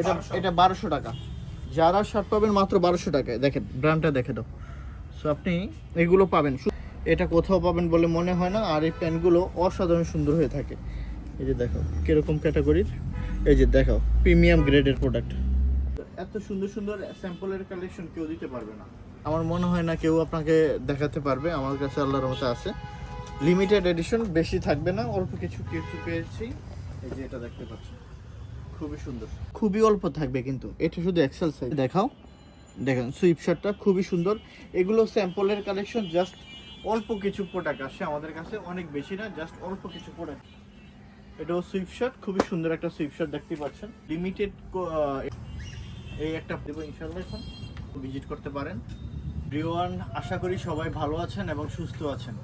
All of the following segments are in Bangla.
এটা এটা বারোশো টাকা। যারা শার্ট পাবেন মাত্র বারোশো টাকায়। দেখেন ব্র্যান্ডটা দেখে দাও। সো আপনি এগুলো পাবেন। এটা কোথাও পাবেন বলে মনে হয় না আর এই প্যান্টগুলো অসাধারণ সুন্দর হয়ে থাকে। এই যে দেখো কীরকম ক্যাটাগরির এই যে দেখো প্রিমিয়াম গ্রেডের প্রোডাক্ট এত সুন্দর সুন্দর স্যাম্পলের কালেকশন কেউ দিতে পারবে না। আমার মনে হয় না কেউ আপনাকে দেখাতে পারবে আমার কাছে আল্লাহর মতো আছে। লিমিটেড এডিশন বেশি থাকবে না অল্প কিছু কিছু পেয়েছি। এই যে এটা দেখতে পাচ্ছেন। খুবই সুন্দর। খুবই অল্প থাকবে কিন্তু। এটা শুধু এক্সেল সাইজ দেখাও। দেখেন সুইপ শার্টটা খুবই সুন্দর। এগুলো স্যাম্পলের কালেকশন জাস্ট অল্প কিছু প্রোডাক্ট আসে আমাদের কাছে, অনেক বেশি না জাস্ট অল্প কিছু প্রোডাক্ট এটাও সুইপ শার্ট খুবই সুন্দর একটা সুইপ শার্ট দেখতে পাচ্ছেন। লিমিটেড এই একটা দেবো ইনশাল্লাহ ভিজিট করতে পারেন। রিওয়ান আশা করি সবাই ভালো আছেন এবং সুস্থ আছেন।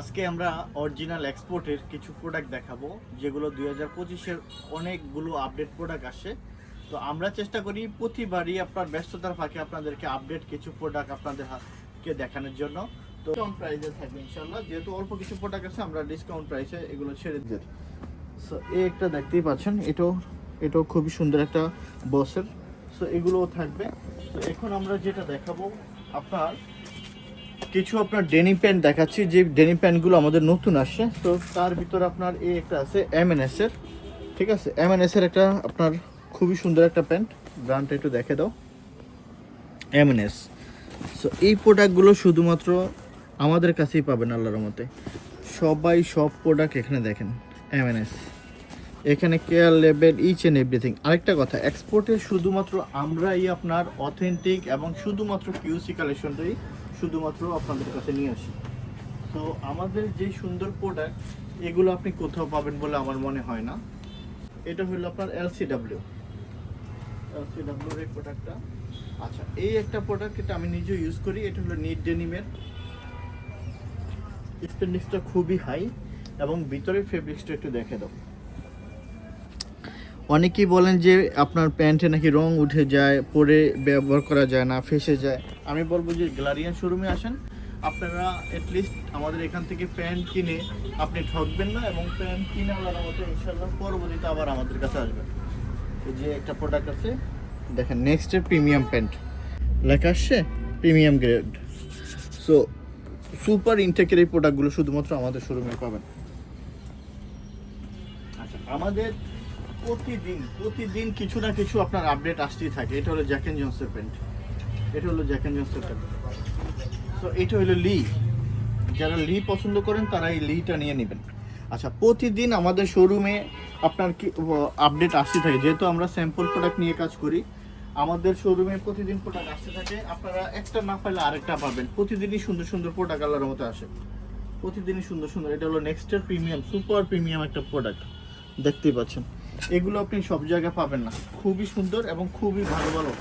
আজকে আমরা অরিজিনাল এক্সপোর্টের কিছু প্রোডাক্ট দেখাবো, যেগুলো দুই হাজার পঁচিশের অনেকগুলো আপডেট প্রোডাক্ট আসে। তো আমরা চেষ্টা করি প্রতিবারই আপনার ব্যস্ততার ফাঁকে আপনাদেরকে আপডেট কিছু প্রোডাক্ট আপনাদের হাতকে দেখানোর জন্য। তো ডিসকাউন্ট প্রাইসে থাকবে ইনশাল্লাহ যেহেতু অল্প কিছু প্রোডাক্ট আছে, আমরা ডিসকাউন্ট প্রাইসে এগুলো ছেড়ে দিতে সো এই একটা দেখতেই পাচ্ছেন, এটাও এটাও খুবই সুন্দর একটা বসের সো এগুলোও থাকবে। তো এখন আমরা যেটা দেখাবো, আপনার কিছু আপনার ডেনি প্যান্ট দেখাচ্ছি, যে ডেনি প্যান্টগুলো আমাদের নতুন আসছে। তো তার ভিতরে আপনার এই একটা আছে এম এন এর, ঠিক আছে? এম এন এর একটা আপনার খুবই সুন্দর একটা প্যান্ট ব্র্যান্ডটা একটু দেখে দাও। এম এন এস সো এই প্রোডাক্টগুলো শুধুমাত্র আমাদের কাছেই পাবেন আল্লাহর মতে সবাই সব প্রোডাক্ট এখানে দেখেন এম এন এস এখানে care level each and everything আরেকটা কথা এক্সপোর্টে শুধুমাত্র আমরাই আপনার অথেন্টিক এবং শুধুমাত্র কিউসি কালেকশনটাই শুধুমাত্র আপনাদের কাছে নিয়ে আসি। তো আমাদের যে সুন্দর প্রোডাক্ট এগুলো আপনি কোথাও পাবেন বলে আমার মনে হয় না। এটা হলো আপনার এলসিডাব্লিউ এলসিডাব্লিউ এর প্রোডাক্টটা আচ্ছা এই একটা প্রোডাক্ট এটা আমি নিজেও ইউজ করি, এটা হলো নিট ডেনিমের স্পেন্ডিক্সটা খুবই হাই এবং ভিতরের ফেব্রিক্সটা একটু দেখে দাও। অনেকেই বলেন যে আপনার প্যান্টে নাকি রং উঠে যায়, পরে ব্যবহার করা যায় না, ফেসে যায়। আমি বলব যে গ্যালারিয়ান শোরুমে আসেন। আপনারা অ্যাটলিস্ট আমাদের এখান থেকে প্যান্ট কিনে আপনি ঠকবেন না এবং প্যান্ট কিনে আলাদা মতো ইনশাল্লাহ পরবর্তীতে আবার আমাদের কাছে আসবেন। যে একটা প্রোডাক্ট আছে, দেখেন নেক্সটের প্রিমিয়াম প্যান্ট। লেখা আসছে প্রিমিয়াম গ্রেড সো সুপার ইনটেকের এই প্রোডাক্টগুলো শুধুমাত্র আমাদের শোরুমে পাবেন। আচ্ছা আমাদের প্রতিদিন প্রতিদিন কিছু না কিছু আপনার আপডেট আসতেই থাকে। এটা হলো জ্যাক এন্ড জন্সের প্যান্ট এটা হলো জ্যাক এন্ড জন্সের প্যান্ট তো এটা হলো লি যারা লি পছন্দ করেন, তারা এই লিটা নিয়ে নেবেন। আচ্ছা প্রতিদিন আমাদের শোরুমে আপনার কি আপডেট আসতে থাকে। যেহেতু আমরা স্যাম্পল প্রোডাক্ট নিয়ে কাজ করি, আমাদের শোরুমে প্রতিদিন প্রোডাক্ট আসতে থাকে। আপনারা একটা না পাইলে আরেকটা পাবেন। প্রতিদিনই সুন্দর সুন্দর প্রোডাক্ট আল্লাহর মতো আসে। প্রতিদিনই সুন্দর সুন্দর। এটা হলো নেক্সটের প্রিমিয়াম সুপার প্রিমিয়াম একটা প্রোডাক্ট দেখতেই পাচ্ছেন। এগুলো আপনি সব জায়গায় পাবেন না। খুবই সুন্দর এবং খুবই ভালো ভালো।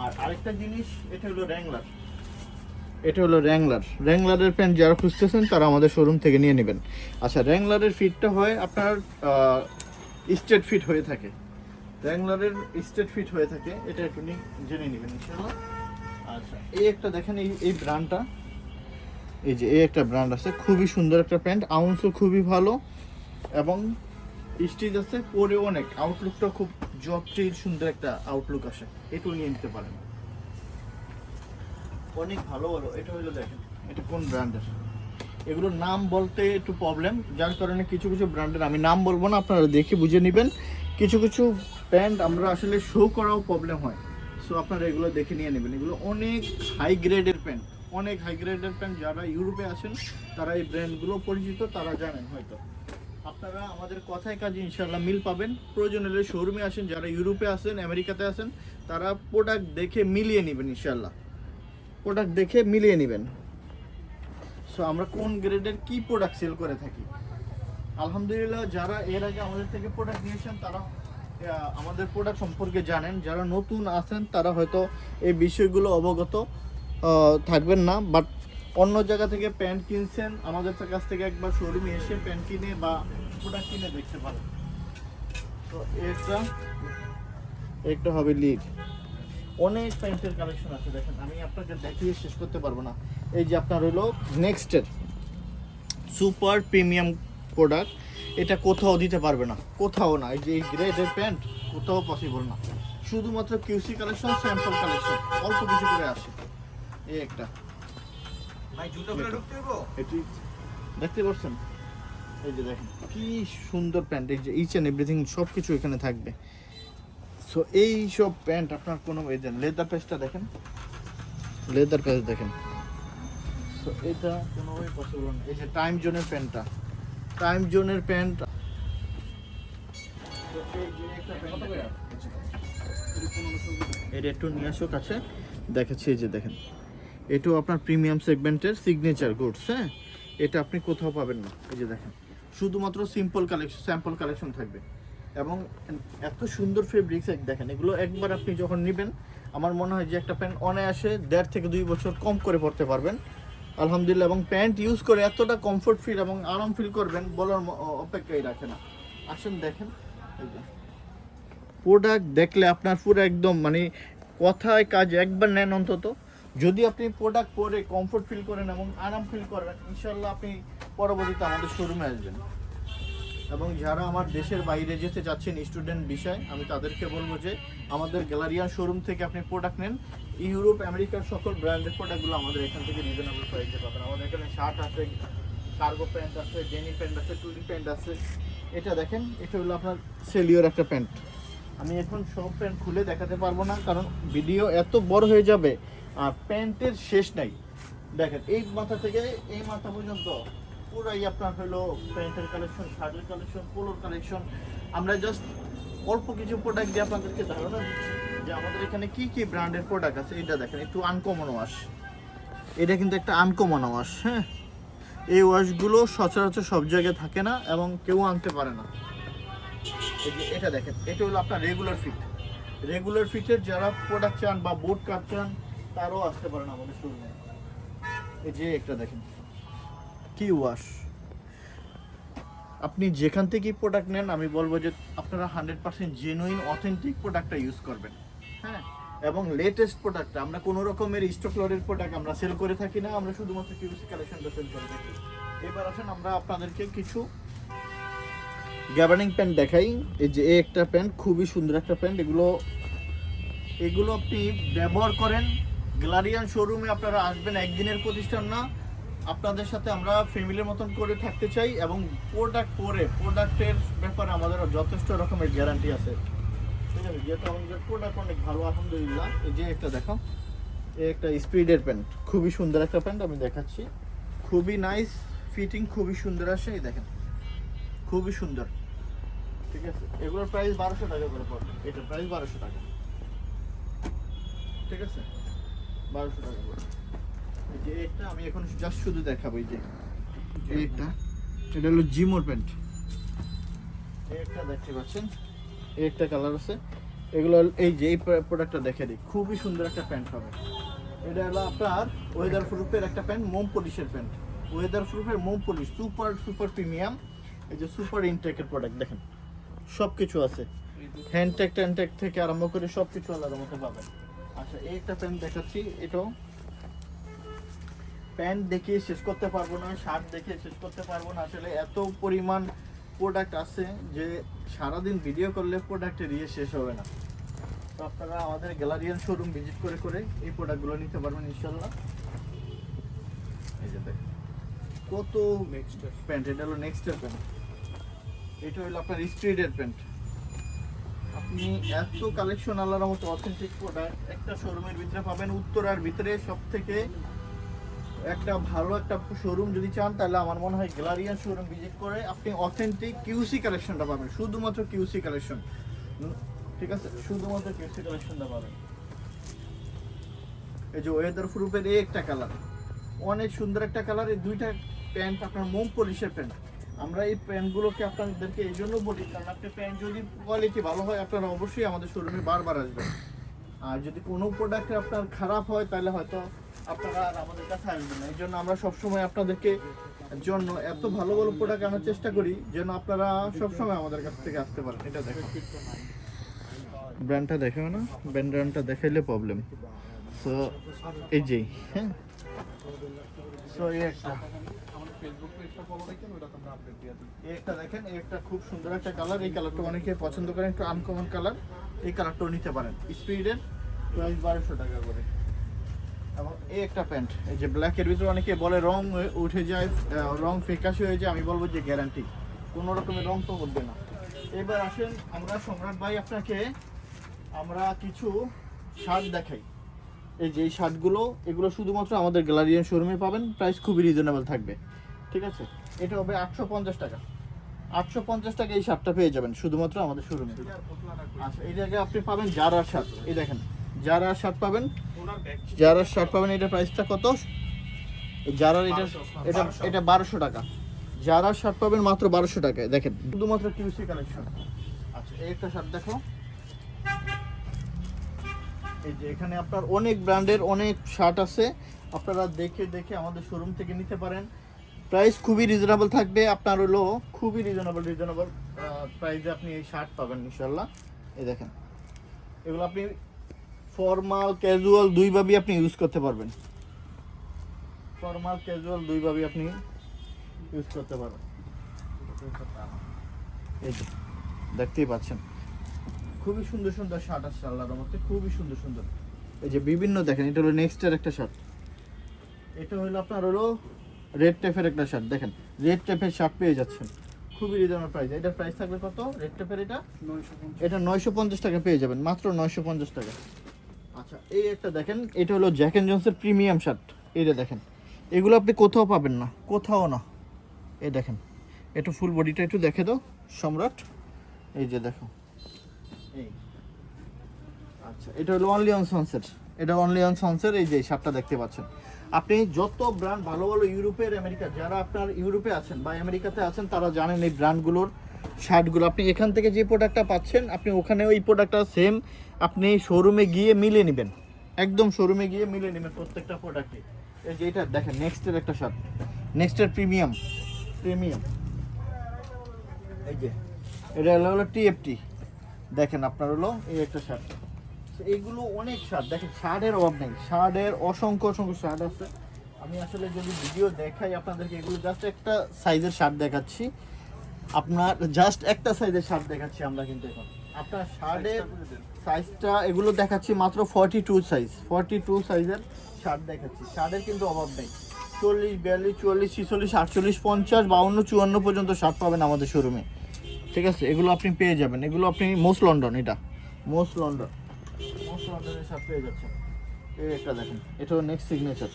আর আরেকটা জিনিস, এটা হলো র্যাংলার এটা হলো র্যাংলার র্যাংলারের প্যান্ট যারা খুঁজতেছেন, তারা আমাদের শোরুম থেকে নিয়ে নেবেন। আচ্ছা র্যাংলারের ফিটটা হয় আপনার স্টেট ফিট হয়ে থাকে। র্যাংলারের স্টেট ফিট হয়ে থাকে, এটা একটু জেনে নেবেন আচ্ছা এই একটা দেখেন, এই এই ব্র্যান্ডটা এই যে, এই একটা ব্র্যান্ড আছে। খুবই সুন্দর একটা প্যান্ট। আউন্সও খুবই ভালো এবং স্টিচ আছে পরে অনেক। আউটলুকটা খুব জটিল, সুন্দর একটা আউটলুক আসে। এটু নিয়ে নিতে পারেন। অনেক ভালো ভালো এটা হলো দেখেন, এটা কোন ব্র্যান্ডের? এগুলোর নাম বলতে একটু প্রবলেম যার কারণে কিছু কিছু ব্র্যান্ডের, আমি নাম বলব না, আপনারা দেখে বুঝে নেবেন। কিছু কিছু প্যান্ট আমরা আসলে শো করাও প্রবলেম হয়। সো আপনারা এগুলো দেখে নিয়ে নেবেন। এগুলো অনেক হাই গ্রেডের প্যান্ট অনেক হাই গ্রেডের প্যান্ট যারা ইউরোপে আছেন, তারা এই ব্র্যান্ডগুলো পরিচিত, তারা জানেন হয়তো। আপনারা আমাদের কথায় কাজে ইনশাল্লাহ মিল পাবেন। প্রয়োজন হলে শোরুমে আসেন, যারা ইউরোপে আসেন, আমেরিকাতে আসেন, তারা প্রোডাক্ট দেখে মিলিয়ে নেবেন ইনশাল্লাহ প্রোডাক্ট দেখে মিলিয়ে নেবেন। সো আমরা কোন গ্রেডের কি প্রোডাক্ট সেল করে থাকি? আলহামদুলিল্লাহ, যারা এর আগে আমাদের থেকে প্রোডাক্ট নিয়েছেন, তারা আমাদের প্রোডাক্ট সম্পর্কে জানেন। যারা নতুন আছেন, তারা হয়তো এই বিষয়গুলো অবগত থাকবেন না। বাট অন্য জায়গা থেকে প্যান্ট কিনছেন, আমাদের কাছ থেকে একবার শোরুমে এসে প্যান্ট কিনে বা প্রোডাক্ট কিনে দেখতে পারেন। তো এটা একটা হবে লিড অনেক প্যান্টের কালেকশন আছে, দেখেন, আমি আপনাকে দেখিয়ে শেষ করতে পারব না। এই যে আপনার হলো নেক্সটের সুপার প্রিমিয়াম প্রোডাক্ট এটা কোথাও দিতে পারবে না, কোথাও না। এই যে এই গ্রেডের প্যান্ট, কোথাও পসিবল না। শুধুমাত্র কিউসি কালেকশন স্যাম্পল কালেকশন অল্প কিছু করে আসে। এই একটা। দেখতে এই যে দেখেন সুন্দর প্যান্ট, এই যে ইচ সব কিছু এখানে থাকবে। সো এই সব প্যান্ট আপনার লেদার দেখেন লেদার দেখেন। সো এটা কোনোভাবে পসিবল না। এই যে টাইম জোনের প্যান্টটা টাইম জোনের প্যান্ট। এটা একটু কাছে দেখাচ্ছি, এই যে দেখেন। এটাও আপনার প্রিমিয়াম সেগমেন্টের সিগনেচার গুডস হ্যাঁ? এটা আপনি কোথাও পাবেন না। এই যে দেখেন, শুধুমাত্র সিম্পল কালেকশন স্যাম্পল কালেকশন থাকবে। এবং এত সুন্দর ফেব্রিক্স এক দেখেন, এগুলো একবার আপনি যখন নেবেন, আমার মনে হয় যে একটা প্যান্ট অনায়াসে দেড় থেকে দুই বছর কম করে পড়তে পারবেন। আলহামদুলিল্লাহ, এবং প্যান্ট ইউজ করে এতটা কমফোর্ট ফিল এবং আরাম ফিল করবেন, বলার অপেক্ষাই রাখে না। আসেন, দেখেন। প্রোডাক্ট দেখলে আপনার পুরো একদম মানে কথায় কাজ একবার নেন অন্তত। যদি আপনি প্রোডাক্ট পরে কমফোর্ট ফিল করেন এবং আরাম ফিল করবেন ইনশাল্লাহ আপনি পরবর্তীতে আমাদের শোরুমে আসবেন। এবং যারা আমার দেশের বাইরে যেতে চাচ্ছেন স্টুডেন্ট বিষয়, আমি তাদেরকে বলব যে আমাদের গ্যালারিয়ান শোরুম থেকে আপনি প্রোডাক্ট নেন। ইউরোপ, আমেরিকার সকল ব্র্যান্ডের প্রোডাক্টগুলো আমাদের এখান থেকে রিজনেবল প্রাইসে পাবেন। আমাদের এখানে শার্ট আছে কার্গো প্যান্ট আছে ডেনি প্যান্ট আছে টুরি প্যান্ট আছে। এটা দেখেন, এটা হলো আপনার সেলিওর একটা প্যান্ট আমি এখন সব প্যান্ট খুলে দেখাতে পারব না, কারণ ভিডিও এত বড় হয়ে যাবে আর প্যান্টের শেষ নাই। দেখেন, এই মাথা থেকে এই মাথা পর্যন্ত পুরাই আপনার হলো প্যান্টের কালেকশন শার্টের কালেকশন পোলোর কালেকশন আমরা জাস্ট অল্প কিছু প্রোডাক্ট দিয়ে আপনাদেরকে ধারণা দিচ্ছি যে আমাদের এখানে কি কি ব্র্যান্ডের প্রোডাক্ট আছে। এটা দেখেন, একটু আনকমন ওয়াশ এটা কিন্তু একটা আনকমন ওয়াশ হ্যাঁ? এই ওয়াশগুলো সচরাচর সব জায়গায় থাকে না এবং কেউ আনতে পারে না। এটা দেখেন, এটা হলো আপনার রেগুলার ফিট রেগুলার ফিটের যারা প্রোডাক্ট চান বা বোর্ড কাট চান তারাও আসতে পারেন আমাদের শোরুমে এই যে একটা দেখেন। কি ওয়াশ আপনি যেখান থেকেই প্রোডাক্ট নেন, আমি বলব যে আপনারা হান্ড্রেড পার্সেন্ট জেনুইন অথেন্টিক প্রোডাক্টটা ইউজ করবেন। হ্যাঁ? এবং লেটেস্ট প্রোডাক্টটা আমরা কোনো রকমের স্টক প্রোডাক্ট আমরা সেল করে থাকি না, আমরা শুধুমাত্র কিউসি কালেকশনটা সেল করে থাকি। এবার আসেন, আমরা আপনাদেরকে কিছু গ্যাবার্নিং প্যান্ট দেখাই। এই যে একটা প্যান্ট খুবই সুন্দর একটা প্যান্ট এগুলো এগুলো আপনি ব্যবহার করেন গ্লারিয়ান শোরুমে আপনারা আসবেন, একদিনের প্রতিষ্ঠান না। আপনাদের সাথে আমরা ফ্যামিলির মতন করে থাকতে চাই এবং প্রোডাক্ট পরে প্রোডাক্টের ব্যাপারে আমাদের যথেষ্ট রকমের গ্যারান্টি আছে। ঠিক আছে, যেহেতু আমাদের প্রোডাক্ট অনেক ভালো, আলহামদুলিল্লাহ। এই যে একটা দেখো, এই একটা স্পিডের প্যান্ট খুবই সুন্দর একটা প্যান্ট আমি দেখাচ্ছি। খুবই নাইস ফিটিং খুবই সুন্দর আসে, এই দেখেন। খুবই সুন্দর। ঠিক আছে, এগুলোর প্রাইস বারোশো টাকা করে পড়বে। এটার প্রাইস বারোশো টাকা। ঠিক আছে? বারোশো টাকা করে। এই যে এটা আমি এখন জাস্ট শুধু দেখাবো এই যে এটা হলো জিমোর প্যান্ট। একটা দেখতে পাচ্ছেন একটা কালার আছে। এগুলো এই যে এই প্রোডাক্টটা দেখে দিই খুবই সুন্দর একটা প্যান্ট হবে। এটা হলো আপনার ওয়েদার প্রুফের একটা প্যান্ট মোম পলিশের প্যান্ট। ওয়েদার প্রুফের মোম পলিশ সুপার সুপার প্রিমিয়াম এই যে সুপার ইনটেকের প্রোডাক্ট দেখেন সব কিছু আছে হ্যান্ডটেক ট্যান্টেক থেকে আরম্ভ করে সব কিছু আলাদা মতো পাবেন। আচ্ছা এই একটা প্যান্ট দেখাচ্ছি এটাও। প্যান্ট দেখিয়ে শেষ করতে পারব না শার্ট দেখিয়ে শেষ করতে পারব না। আসলে এত পরিমাণ প্রোডাক্ট আছে যে সারাদিন ভিডিও করলে প্রোডাক্টের ইয়ে শেষ হবে না। তো আপনারা আমাদের গ্যালারিয়ান শোরুম ভিজিট করে করে এই প্রোডাক্টগুলো নিতে পারবেন ইনশাল্লাহ এই যে দেখেন কত নেক্সট প্যান্ট এটা হলো নেক্সটের প্যান্ট এটা হলো আপনার স্ট্রিটের প্যান্ট আপনি এত কালেকশন আল্লাহর মতো অথেন্টিক প্রোডাক্ট একটা শোরুমের ভিতরে পাবেন, উত্তরার ভিতরে সব থেকে একটা ভালো একটা শোরুম যদি চান, তাহলে আমার মনে হয় গ্যালারিয়ান শোরুম ভিজিট করে আপনি অথেন্টিক কিউসি কালেকশনটা পাবেন, শুধুমাত্র কিউসি কালেকশন ঠিক আছে? শুধুমাত্র কিউসি কালেকশনটা পাবেন। এই যে ওয়েদার প্রুফের এই একটা কালার অনেক সুন্দর একটা কালার এই দুইটা প্যান্ট আপনার মোম পলিশের প্যান্ট আমরা এই প্যান্টগুলোকে আপনাদেরকে এই জন্য বলি, কারণ আপনি প্যান্ট যদি কোয়ালিটি ভালো হয়, আপনারা অবশ্যই আমাদের শোরুমে বারবার আসবেন। আর যদি কোনো প্রোডাক্ট আপনার খারাপ হয়, তাহলে হয়তো আপনারা আর আমাদের কাছে আসবেন না। এই জন্য আমরা সবসময় আপনাদেরকে জন্য এত ভালো ভালো প্রোডাক্ট আনার চেষ্টা করি, যেন আপনারা সবসময় আমাদের কাছ থেকে আসতে পারেন। এটা দেখো ব্র্যান্ডটা দেখাও না? ব্র্যান্ডটা দেখাইলে প্রবলেম সো এই যে হ্যাঁ? সো এই একটা। ফেসবুক আপডেট দেখেন খুব সুন্দর একটা কালার এই কালারটা পছন্দ করেন, একটু আনকমন কালার এই কালারটাও নিতে পারেন। স্পিডের বারোশো টাকা করে। এবং একটা প্যান্ট এই যে ব্ল্যাকের ভিতরে অনেকে বলে উঠে যায় হয়ে যায়, আমি বলব যে গ্যারান্টি কোনো রকমের রং তো উঠবে না। এবার আসেন, আমরা সম্রাট ভাই আপনাকে আমরা কিছু শার্ট দেখাই। এই যে এই শার্টগুলো এগুলো শুধুমাত্র আমাদের গ্যালারিয়ান শোরুমে পাবেন প্রাইস খুবই রিজনেবল থাকবে। ঠিক আছে? এটা হবে আটশো পঞ্চাশ টাকা। আটশো পঞ্চাশ টাকা এই শার্টটা পেয়ে যাবেন শুধুমাত্র আমাদের শোরুমে আচ্ছা এই জায়গায় আপনি পাবেন জারার শার্ট। এই দেখেন জারার শার্ট পাবেন। জারার শার্ট পাবেন এটা প্রাইসটা কত? জারার এটা এটা এটা বারোশো টাকা। জারার শার্ট পাবেন মাত্র বারোশো টাকায়। দেখেন শুধুমাত্র কিউসি কালেকশন আচ্ছা এই একটা শার্ট দেখো। এই যে এখানে আপনার অনেক ব্র্যান্ডের অনেক শার্ট আছে। আপনারা দেখে দেখে আমাদের শোরুম থেকে নিতে পারেন। প্রাইস খুবই রিজনেবল থাকবে, আপনার হলো খুবই রিজনেবল রিজনেবল প্রাইসে আপনি এই শার্ট পাবেন ইনশাল্লাহ এই দেখেন, এগুলো আপনি ফর্মাল ক্যাজুয়াল দুইভাবেই আপনি ইউজ করতে পারবেন। ফর্মাল ক্যাজুয়াল দুইভাবেই আপনি ইউজ করতে পারবেন। এই দেখতেই পাচ্ছেন। খুবই সুন্দর সুন্দর শার্ট আসছে আল্লাহর রহমতে, খুবই সুন্দর সুন্দর। এই যে বিভিন্ন দেখেন, এটা হলো নেক্সটের একটা শার্ট। এটা হলো আপনার হলো রেড টেপের একটা শার্ট দেখেন। রেড টেপের শার্ট পেয়ে যাচ্ছেন। খুবই রিজনেবল প্রাইস এটার প্রাইস থাকবে কত? রেড টেপের এটা? এটা নয়শো পঞ্চাশ টাকা পেয়ে যাবেন মাত্র নয়শো পঞ্চাশ টাকা। আচ্ছা এই একটা দেখেন এটা হলো জ্যাক অ্যান্ড জন্সের প্রিমিয়াম শার্ট এইটা দেখেন এগুলো আপনি কোথাও পাবেন না কোথাও না। এই দেখেন একটু ফুল বডিটা একটু দেখে দাও সম্রাট। এই যে দেখো। এই। আচ্ছা এটা হলো অনলি অন সনসেট এটা অনলি অন সনসেট এই যে শার্টটা দেখতে পাচ্ছেন। আপনি যত ব্র্যান্ড ভালো ভালো ইউরোপের আমেরিকা যারা আপনার ইউরোপে আছেন বা আমেরিকাতে আছেন, তারা জানেন এই ব্র্যান্ডগুলোর শার্টগুলো। আপনি এখান থেকে যে প্রোডাক্টটা পাচ্ছেন, আপনি ওখানে ওই প্রোডাক্টটা সেম আপনি শোরুমে গিয়ে মিলে নেবেন। একদম শোরুমে গিয়ে মিলে নেবেন প্রত্যেকটা প্রোডাক্টে এই যে এটা, দেখেন নেক্সটের একটা শার্ট নেক্সটের প্রিমিয়াম প্রিমিয়াম এই যে, এটা হলো হলো টিএফটি। দেখেন, আপনার হলো এই একটা শার্ট তো এইগুলো অনেক শার্ট দেখেন শার্টের অভাব নেই। শার্টের অসংখ্য অসংখ্য শার্ট আছে। আমি আসলে যদি ভিডিও দেখাই আপনাদেরকে, এগুলো জাস্ট একটা সাইজের শার্ট দেখাচ্ছি। আপনার জাস্ট একটা সাইজের শার্ট দেখাচ্ছি আমরা কিন্তু এখন। আপনার শার্টের সাইজটা এগুলো দেখাচ্ছি মাত্র forty two size forty two সাইজের শার্ট দেখাচ্ছি। শার্টের কিন্তু অভাব নেই। চল্লিশ, বিয়াল্লিশ, চুয়াল্লিশ, ছিচল্লিশ, আটচল্লিশ, পঞ্চাশ, বাউন্ন, চুয়ান্ন পর্যন্ত শার্ট পাবেন আমাদের শোরুমে ঠিক আছে? এগুলো আপনি পেয়ে যাবেন। এগুলো আপনি মোস্ট লন্ডন এটা। মোস্ট লন্ডন মোস্ট লন্ডনের শার্ট পেয়ে যাচ্ছেন এই একটা দেখেন এটাও নেক্সট সিগনেচার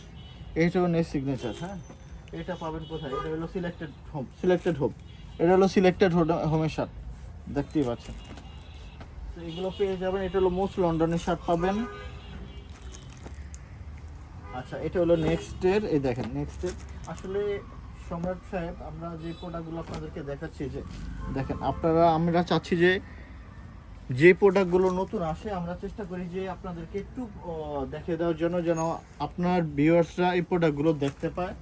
এইটাও নেক্সট সিগনেচার হ্যাঁ? এটা পাবেন কোথায়? এটা হলো সিলেক্টেড হোম সিলেক্টেড হোম এটা হলো সিলেক্টেড হোমের শার্ট দেখতেই পাচ্ছেন। তো এগুলো পেয়ে যাবেন। এটা হলো মোস্ট লন্ডনের শার্ট পাবেন। আচ্ছা এটা হলো নেক্সটের এই দেখেন নেক্সটের আসলে সম্রাট সাহেব আমরা যে প্রোডাক্টগুলো আপনাদেরকে দেখাচ্ছি যে দেখেন আপনারা আমরা চাচ্ছি যে যে প্রোডাক্টগুলো নতুন আসে, আমরা চেষ্টা করি যে আপনাদেরকে একটু দেখে দেওয়ার জন্য যেন আপনার ভিউয়ার্সরা এই প্রোডাক্টগুলো দেখতে পায়।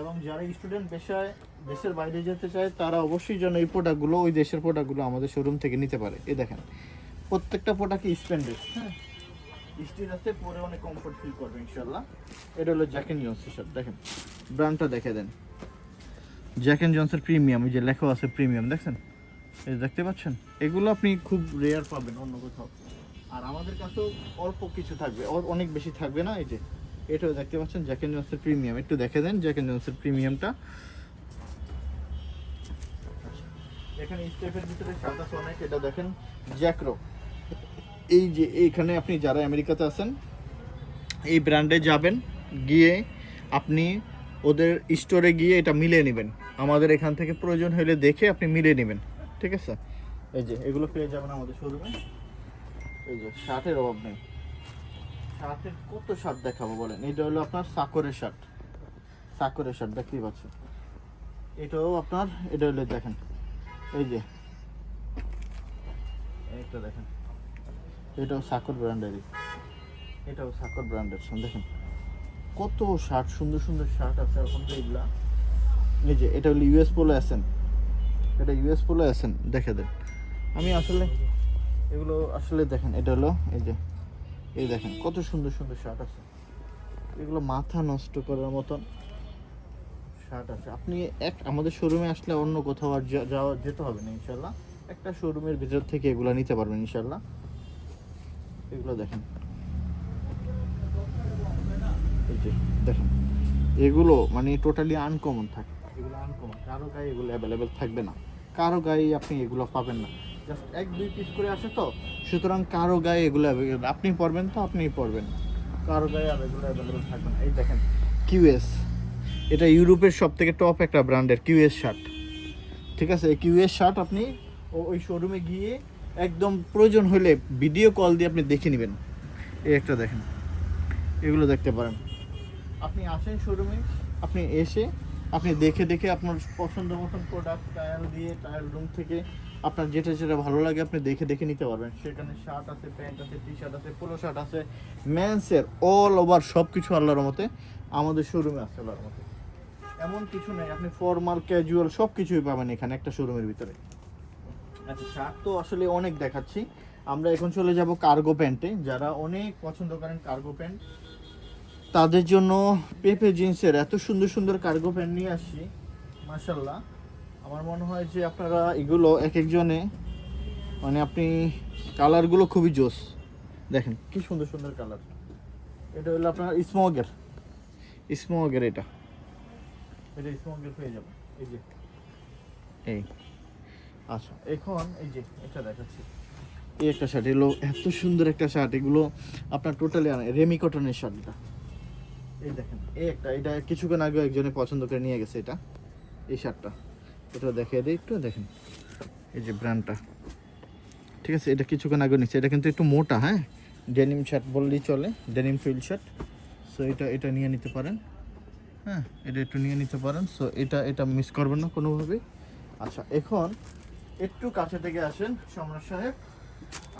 এবং যারা স্টুডেন্ট পেশায়, দেশের বাইরে যেতে চায়, তারা অবশ্যই যেন এই প্রোডাক্টগুলো ওই দেশের প্রোডাক্টগুলো আমাদের শোরুম থেকে নিতে পারে। এই দেখেন, প্রত্যেকটা প্রোডাক্টই স্প্যান্ডেড হ্যাঁ? স্টিল আছে, পরে অনেক কমফোর্ট ফিল করবে ইনশাল্লাহ এটা হলো জ্যাকেন এন্ড জন্স শার্ট দেখেন ব্র্যান্ডটা দেখে দেন। জ্যাকেন জন্সের প্রিমিয়াম যে লেখা আছে প্রিমিয়াম দেখছেন? এই দেখতে পাচ্ছেন? এগুলো আপনি খুব রেয়ার পাবেন অন্য কোথাও। আর আমাদের কাছেও অল্প কিছু থাকবে। অনেক বেশি থাকবে না, এই যে। এটাও দেখতে পাচ্ছেন জ্যাক এন্ড জন্সের প্রিমিয়াম একটু দেখে দেন জ্যাক এন্ড জন্সের প্রিমিয়ামটা এখানে স্টেপের ভিতরে অনেক এটা দেখেন জ্যাকরো এই যে, এইখানে আপনি যারা আমেরিকাতে আছেন, এই ব্র্যান্ডে যাবেন, গিয়ে আপনি ওদের স্টোরে গিয়ে এটা মিলিয়ে নেবেন। আমাদের এখান থেকে প্রয়োজন হলে দেখে আপনি মিলিয়ে নেবেন। ঠিক আছে? এই যে, এগুলো পেয়ে যাবেন আমাদের শোরুমে। এই যে, শার্টের অভাব নেই। শার্টের কত শার্ট দেখাবো বলেন? এটা হলো আপনার সাকরের শার্ট। সাকরের শার্ট, দেখতেই পাচ্ছেন। এটাও আপনার, এটা হলো দেখেন। এই যে এটা দেখেন। এটাও সাকর ব্র্যান্ডেরই। এটাও সাকর ব্র্যান্ডের দেখেন। কত শার্ট, সুন্দর সুন্দর শার্ট আছে এখন তো এগুলা এই যে, এটা হলো ইউএস পোলো আছেন এটা ইউএস পোলো আছেন দেখে দেন। আমি আসলে এগুলো আসলে দেখেন, এটা হলো এই যে, এই দেখেন, কত সুন্দর সুন্দর শার্ট আছে। এগুলো মাথা নষ্ট করার মতন শার্ট আছে। আপনি এক, আমাদের শোরুমে আসলে অন্য কোথাও আর যাওয়া, যেতে হবে না ইনশাল্লাহ একটা শোরুমের ভিতর থেকে এগুলো নিতে পারবেন ইনশাল্লাহ এগুলো দেখেন। এই যে, দেখেন। এগুলো মানে টোটালি আনকমন থাকে। এগুলো আনকমন কারও গায়ে এগুলো অ্যাভেলেবেল থাকবে না। কারও গায়ে আপনি এগুলো পাবেন না। জাস্ট এক, দুই পিস করে আসে তো। সুতরাং কারও গায়ে এগুলো available- আপনি পরবেন তো, আপনিই পরবেন। কারও গায়ে আর এগুলো অ্যাভেলেবেল থাকবে না। এই দেখেন কিউএস এটা ইউরোপের সব থেকে টপ একটা ব্র্যান্ডের কিউএস শার্ট ঠিক আছে? এই কিউএস শার্ট আপনি ওই শোরুমে গিয়ে একদম প্রয়োজন হলে ভিডিও কল দিয়ে আপনি দেখে নেবেন। এই একটা দেখেন। এগুলো দেখতে পারেন। আপনি আসেন শোরুমে আপনি এসে আপনি দেখে দেখে আপনার পছন্দ মতন প্রোডাক্ট ট্রায়াল দিয়ে ট্রায়াল রুম থেকে আপনার যেটা যেটা ভালো লাগে আপনি দেখে দেখে নিতে পারবেন। সেখানে শার্ট আছে প্যান্ট আছে টি শার্ট আছে পোলো শার্ট আছে ম্যান্সের অল ওভার সব কিছু আল্লাহর মতে আমাদের শোরুমে আছে আল্লাহর মতে এমন কিছু নেই, আপনি ফর্মাল ক্যাজুয়াল সব কিছুই পাবেন এখানে একটা শোরুমের ভিতরে। আচ্ছা শার্ট তো আসলে অনেক দেখাচ্ছি। আমরা এখন চলে যাব কার্গো প্যান্টে যারা অনেক পছন্দ করেন কার্গো প্যান্ট তাদের জন্য পেপে জিন্সের এত সুন্দর সুন্দর কার্গো প্যান্ট নিয়ে আসছি মাশাল্লাহ আমার মনে হয় যে আপনারা এগুলো এক একজনে মানে আপনি কালারগুলো খুবই জোস। দেখেন কি সুন্দর সুন্দর কালার এটা হলো আপনার স্মোগের স্মোগের এটা। এটা স্মোগের পেয়ে যাবেন। এই যে। এই। আচ্ছা এখন এই যে এটা দেখাচ্ছি। এই একটা শার্ট এগুলো এত সুন্দর একটা শার্ট এগুলো আপনার টোটালি রেমি কটনের শার্ট এটা। এই দেখেন, এই একটা, এটা কিছুক্ষণ আগে একজনে পছন্দ করে নিয়ে গেছে এটা, এই শার্টটা। এটা দেখে দিই একটু, দেখেন, এই যে ব্র্যান্ডটা ঠিক আছে, এটা কিছুক্ষণ আগে নিচ্ছে। এটা কিন্তু একটু মোটা হ্যাঁ? ডেনিম শার্ট বললেই চলে ডেনিম ফিল শার্ট সো এটা এটা নিয়ে নিতে পারেন। হ্যাঁ এটা একটু নিয়ে নিতে পারেন। সো এটা এটা মিস করবেন না কোনোভাবেই। আচ্ছা এখন একটু কাছে থেকে আসেন সম্রাট সাহেব।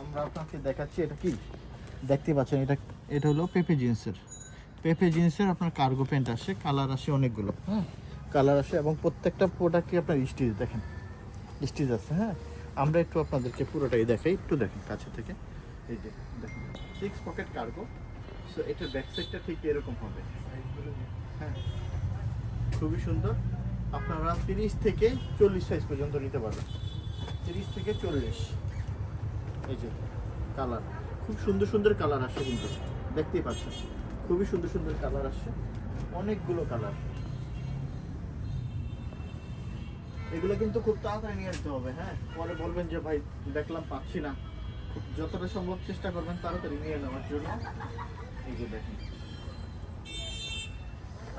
আমরা আপনাকে দেখাচ্ছি, এটা কি? দেখতে পাচ্ছেন, এটা এটা হলো পেপে জিন্সের। পেপে জিন্সের আপনার কার্গো প্যান্ট আসে কালার আসে অনেকগুলো। হ্যাঁ কালার আসে এবং প্রত্যেকটা প্রোডাক্টই আপনার স্টিচ দেখেন। স্টিচ আছে হ্যাঁ? আমরা একটু আপনাদেরকে পুরোটাই দেখাই একটু দেখেন কাছে থেকে। এই যে দেখেন। সিক্স পকেট কার্গো সো এটার ব্যাক সাইডটা ঠিক এরকম হবে। হ্যাঁ। খুবই সুন্দর। আপনারা তিরিশ থেকে চল্লিশ সাইজ পর্যন্ত নিতে পারবেন। তিরিশ থেকে চল্লিশ। এই যে কালার খুব সুন্দর সুন্দর কালার আসে কিন্তু। দেখতেই পাচ্ছেন। খুবই সুন্দর সুন্দর কালার আসছে। অনেকগুলো কালার। এগুলো কিন্তু খুব তাড়াতাড়ি নিয়ে আসতে হবে হ্যাঁ? পরে বলবেন যে, ভাই, দেখলাম, পাচ্ছি না। যতটা সম্ভব চেষ্টা করবেন তাড়াতাড়ি নিয়ে নেওয়ার জন্য। যে দেখেন।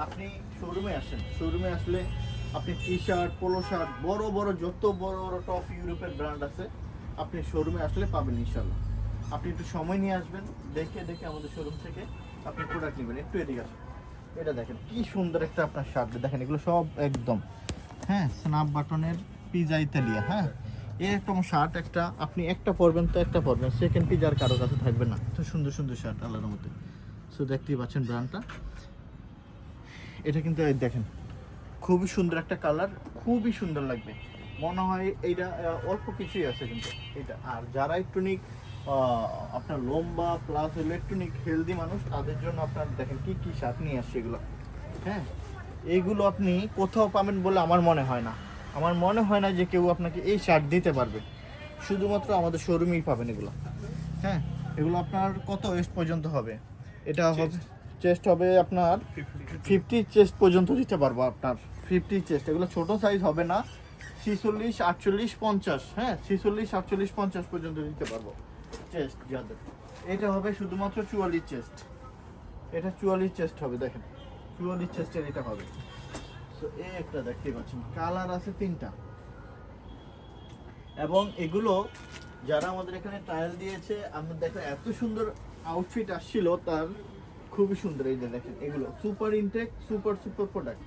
আপনি শোরুমে আসেন। শোরুমে আসলে আপনি টি শার্ট পোলো শার্ট বড় বড়, যত বড় বড় টপ ইউরোপের ব্র্যান্ড আছে, আপনি শোরুমে আসলে পাবেন ইনশাল্লাহ আপনি একটু সময় নিয়ে আসবেন, দেখে দেখে আমাদের শোরুম থেকে আপনি প্রোডাক্ট নেবেন, একটু এদিকে আসেন। এটা দেখেন, কি সুন্দর একটা আপনার শার্ট দেখেন, এগুলো সব একদম হ্যাঁ স্ন্যাপ বাটনের পিজা ইতালিয়া হ্যাঁ। এরকম শার্ট একটা, আপনি একটা পরবেন তো একটা পরবেন সেকেন্ড পিজা আর কারও কাছে থাকবে না। তো সুন্দর সুন্দর শার্ট আল্লাহর মধ্যে সো দেখতেই পাচ্ছেন ব্র্যান্ডটা এটা কিন্তু দেখেন, খুবই সুন্দর একটা কালার খুবই সুন্দর লাগবে। মনে হয় এইটা অল্প কিছুই আছে কিন্তু এটা। আর যারা একটুনিক আপনার লম্বা প্লাস ইলেকট্রনিক হেলদি মানুষ তাদের জন্য আপনার দেখেন কি কি শার্ট নিয়ে আসছে এগুলো। হ্যাঁ? এইগুলো আপনি কোথাও পাবেন বলে আমার মনে হয় না। আমার মনে হয় না যে কেউ আপনাকে এই শার্ট দিতে পারবে। শুধুমাত্র আমাদের শোরুমেই পাবেন এগুলো। হ্যাঁ? এগুলো আপনার কত ওয়েস্ট পর্যন্ত হবে? এটা হবে চেস্ট হবে আপনার ফিফটি চেস্ট পর্যন্ত দিতে পারব আপনার। ফিফটি চেস্ট এগুলো ছোট সাইজ হবে না। ছিচল্লিশ আটচল্লিশ পঞ্চাশ। হ্যাঁ? ছিচল্লিশ আটচল্লিশ পঞ্চাশ পর্যন্ত দিতে পারব। চেস্ট যাদের এটা হবে শুধুমাত্র চুয়াল্লিশ চেস্ট এটা চুয়াল্লিশ চেস্ট হবে, দেখেন। চুয়াল্লিশ চেস্টের এটা হবে। তো এই একটা দেখতে পাচ্ছেন। কালার আছে তিনটা। এবং এগুলো যারা আমাদের এখানে ট্রায়াল দিয়েছে, আমরা দেখো এত সুন্দর আউটফিট আসছিল, তার খুবই সুন্দর এই যে দেখেন, এগুলো। Super intact super super product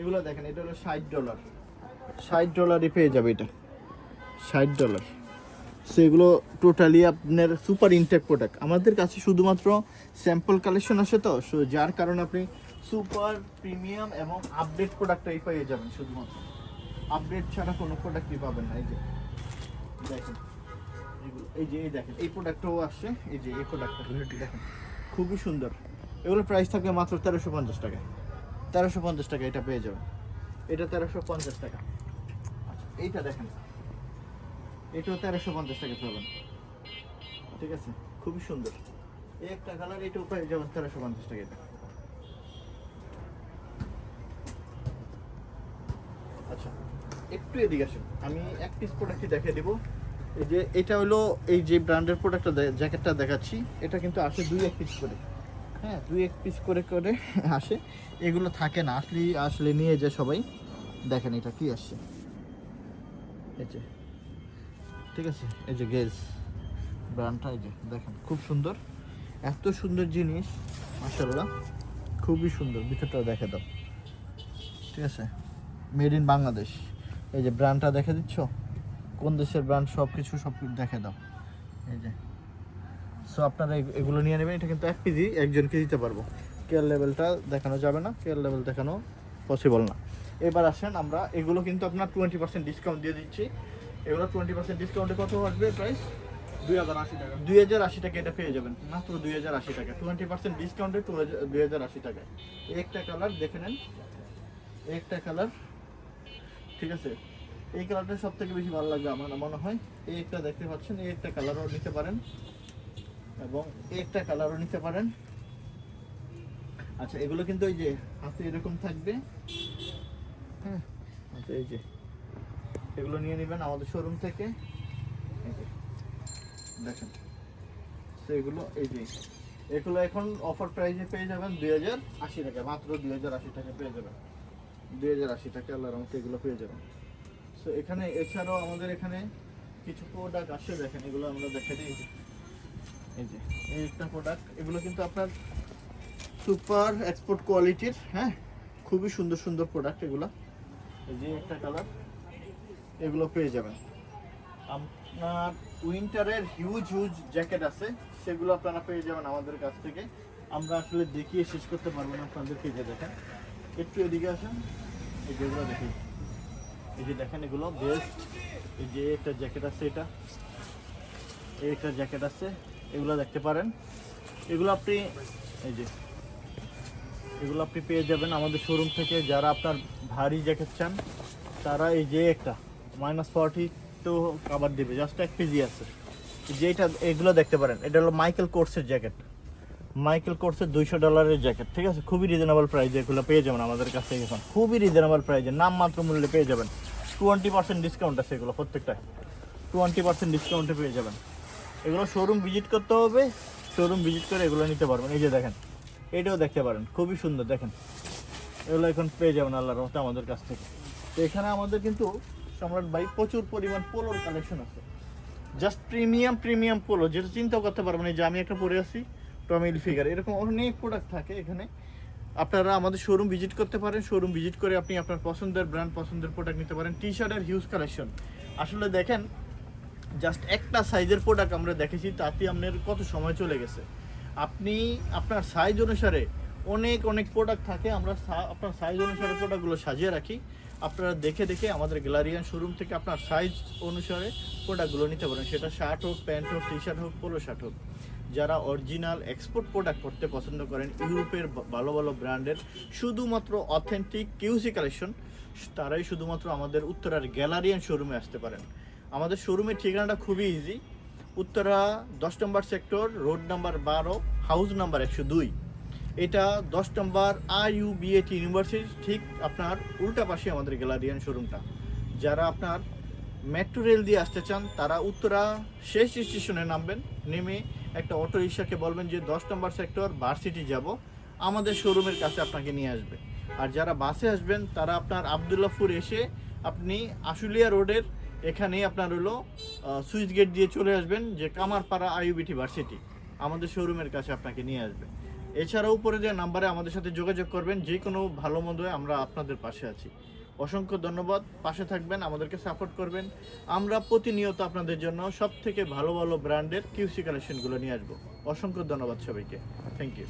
এগুলো দেখেন, এটা হলো ষাট ডলার ষাট ডলারই পেয়ে যাবে এটা। ষাট ডলার সেগুলো টোটালি আপনার সুপার ইনটেক প্রোডাক্ট আমাদের কাছে শুধুমাত্র স্যাম্পল কালেকশন আসে তো, so যার কারণে আপনি সুপার প্রিমিয়াম এবং আপডেট প্রোডাক্টটাই পেয়ে যাবেন শুধুমাত্র। আপডেট ছাড়া কোনো প্রোডাক্টই পাবেন না, এই যে। দেখেন, এগুলো, এই যে, এই দেখেন, এই প্রোডাক্টটাও আসছে, এই যে, এই প্রোডাক্টটা দেখেন। খুবই সুন্দর। এগুলোর প্রাইস থাকবে মাত্র তেরোশো পঞ্চাশ টাকা। তেরোশো পঞ্চাশ টাকা এটা পেয়ে যাবেন। এটা তেরোশো পঞ্চাশ টাকা। আচ্ছা এইটা দেখেন। এটাও তেরোশো পঞ্চাশ টাকা পাবেন ঠিক আছে? খুবই সুন্দর। এই একটা কালার এটাও পেয়ে যাবেন তেরোশো পঞ্চাশ টাকা এটা। আচ্ছা একটু এদিকে আসুন। আমি এক পিস প্রোডাক্টই দেখিয়ে দিব। এই যে, এটা হলো এই যে ব্র্যান্ডের প্রোডাক্টটা জ্যাকেটটা দেখাচ্ছি। এটা কিন্তু আসে দুই এক পিস করে। হ্যাঁ দুই এক পিস করে করে আসে। এগুলো থাকে না। আসলে আসলে নিয়ে যায় সবাই। দেখেন এটা কি আসছে। এই যে। ঠিক আছে? এই যে গেজ ব্র্যান্ডটা এই যে দেখেন, খুব সুন্দর। এত সুন্দর জিনিস মাসাল্লাহ খুবই সুন্দর। ভিতরটা দেখে দাও। ঠিক আছে? মেড ইন বাংলাদেশ এই যে ব্র্যান্ডটা দেখে দিচ্ছ? কোন দেশের ব্র্যান্ড সব কিছু সব কিছু দেখে দাও। এই যে। সো আপনারা এগ- এগুলো নিয়ে নেবেন। এটা কিন্তু এক কেজি একজনকে দিতে পারব। কেয়ার লেভেলটা দেখানো যাবে না। কেয়ার লেভেল দেখানো পসিবল না। এবার আসেন আমরা, এগুলো কিন্তু আপনার টোয়েন্টি পার্সেন্ট ডিসকাউন্ট দিয়ে দিচ্ছি। এগুলো টোয়েন্টি পার্সেন্ট ডিসকাউন্টে কত আসবে প্রাইস দুই হাজার আশি টাকা। দুই হাজার আশি টাকা এটা পেয়ে যাবেন। মাত্র দুই হাজার আশি টাকা। টোয়েন্টি পার্সেন্ট ডিসকাউন্টে দুই হাজার আশি টাকায় এই একটা কালার দেখে নেন। একটা কালার ঠিক আছে? এই কালারটা সব থেকে বেশি ভালো লাগবে আমার মনে হয়। এই একটা দেখতে পাচ্ছেন এই একটা কালারও নিতে পারেন। এবং এই একটা কালারও নিতে পারেন। আচ্ছা এগুলো কিন্তু এই যে হাতে এরকম থাকবে। হ্যাঁ আচ্ছা এই যে। এগুলো নিয়ে নেবেন আমাদের শোরুম থেকে। দেখেন। তো এগুলো, এই যে, এগুলো এখন অফার প্রাইসে পেয়ে যাবেন দুই হাজার আশি টাকা, মাত্র দুই হাজার আশি টাকা পেয়ে যাবেন। দুই হাজার আশি টাকা আল্লাহর রহমতে এগুলো পেয়ে যাবেন। সো এখানে, এছাড়াও আমাদের এখানে কিছু প্রোডাক্ট আসে দেখেন, এগুলো আমরা দেখে দিই। এই যে, এই একটা প্রোডাক্ট এগুলো কিন্তু আপনার সুপার এক্সপোর্ট কোয়ালিটির হ্যাঁ? খুবই সুন্দর সুন্দর প্রোডাক্ট এগুলো। এই যে একটা কালার এগুলো পেয়ে যাবেন। আপনার উইন্টারের হিউজ হিউজ জ্যাকেট আছে, সেগুলো আপনারা পেয়ে যাবেন আমাদের কাছ থেকে। আমরা আসলে দেখিয়ে শেষ করতে পারব না আপনাদেরকে যে দেখেন। একটু এদিকে আসেন। এই যেগুলো দেখি এই যে দেখেন এগুলো বেস্ট এই যে একটা জ্যাকেট আছে এটা। এই একটা জ্যাকেট আছে। এগুলো দেখতে পারেন। এগুলো আপনি, এই যে, এগুলো আপনি পেয়ে যাবেন আমাদের শোরুম থেকে। যারা আপনার ভারী জ্যাকেট চান, তারা এই যে একটা। মাইনাস ফর্টি তো কাবার দেবে জাস্ট এক কেজি আছে। যেটা এগুলো দেখতে পারেন, এটা হলো মাইকেল কোর্সের জ্যাকেট মাইকেল কোর্সের দুইশো ডলারের জ্যাকেট ঠিক আছে? খুবই রিজনেবল প্রাইসে এগুলো পেয়ে যাবেন আমাদের কাছে এখন। খুবই রিজনেবল প্রাইসে নামমাত্র মূল্যে পেয়ে যাবেন। টোয়েন্টি পার্সেন্ট ডিসকাউন্ট আছে এগুলো প্রত্যেকটায়। টোয়েন্টি পার্সেন্ট ডিসকাউন্টে পেয়ে যাবেন। এগুলো শোরুম ভিজিট করতে হবে শোরুম ভিজিট করে এগুলো নিতে পারবেন। এই যে দেখেন, এটাও দেখতে পারেন, খুবই সুন্দর, দেখেন। এগুলো এখন পেয়ে যাবেন আল্লাহর রহমতে আমাদের কাছ থেকে। তো এখানে আমাদের কিন্তু সম্রাট ভাই, প্রচুর পরিমাণ পোলোর কালেকশন আছে। জাস্ট প্রিমিয়াম প্রিমিয়াম পোলো যেটা চিন্তাও করতে পারবেন যে আমি একটা পরে আছি টমিল ফিগার এরকম অনেক প্রোডাক্ট থাকে এখানে। আপনারা আমাদের শোরুম ভিজিট করতে পারেন শোরুম ভিজিট করে আপনি আপনার পছন্দের ব্র্যান্ড পছন্দের প্রোডাক্ট নিতে পারেন টি শার্টের হিউজ কালেকশন আসলে দেখেন জাস্ট একটা সাইজের প্রোডাক্ট আমরা দেখেছি, তাতে আপনার কত সময় চলে গেছে। আপনি আপনার সাইজ অনুসারে অনেক অনেক প্রোডাক্ট থাকে, আমরা আপনার সাইজ অনুসারে প্রোডাক্টগুলো সাজিয়ে রাখি। আপনারা দেখে দেখে আমাদের গ্যালারিয়ান শোরুম থেকে আপনার সাইজ অনুসারে প্রোডাক্টগুলো নিতে পারেন। সেটা শার্ট হোক প্যান্ট হোক টি শার্ট হোক পোলো শার্ট হোক। যারা অরিজিনাল এক্সপোর্ট প্রোডাক্ট করতে পছন্দ করেন, ইউরোপের ভালো ভালো ব্র্যান্ডের শুধুমাত্র অথেন্টিক কিউসি কালেকশন তারাই শুধুমাত্র আমাদের উত্তরার গ্যালারিয়ান শোরুমে আসতে পারেন। আমাদের শোরুমের ঠিকানাটা খুবই ইজি উত্তরা দশ নম্বর সেক্টর রোড নাম্বার বারো হাউস নাম্বার একশো দুই। এটা দশ নম্বর আই ইউ বিএটি ইউনিভার্সিটি, ঠিক আপনার উল্টা পাশে আমাদের গ্যালারিয়ান শোরুমটা। যারা আপনার মেট্রো রেল দিয়ে আসতে চান, তারা উত্তরা শেষ স্টেশনে নামবেন, নেমে একটা অটো রিক্সাকে বলবেন যে, দশ নম্বর সেক্টর, ভার্সিটি যাব, আমাদের শোরুমের কাছে আপনাকে নিয়ে আসবে। আর যারা বাসে আসবেন, তারা আপনার আবদুল্লাপুর এসে আপনি আশুলিয়া রোডের এখানে আপনার হলো সুইচ গেট দিয়ে চলে আসবেন, যে কামারপাড়া আইউবিটি ভার্সিটি। আমাদের শোরুমের কাছে আপনাকে নিয়ে আসবে। এছাড়াও উপরে যে নাম্বারে আমাদের সাথে যোগাযোগ করবেন, যে কোনো ভালো মন্দ আমরা আপনাদের পাশে আছি। অসংখ্য ধন্যবাদ। পাশে থাকবেন, আমাদেরকে সাপোর্ট করবেন। আমরা প্রতিনিয়ত আপনাদের জন্য সব থেকে ভালো ভালো ব্র্যান্ডের কিউসি কালেকশনগুলো নিয়ে আসব। অসংখ্য ধন্যবাদ সবাইকে। Thank you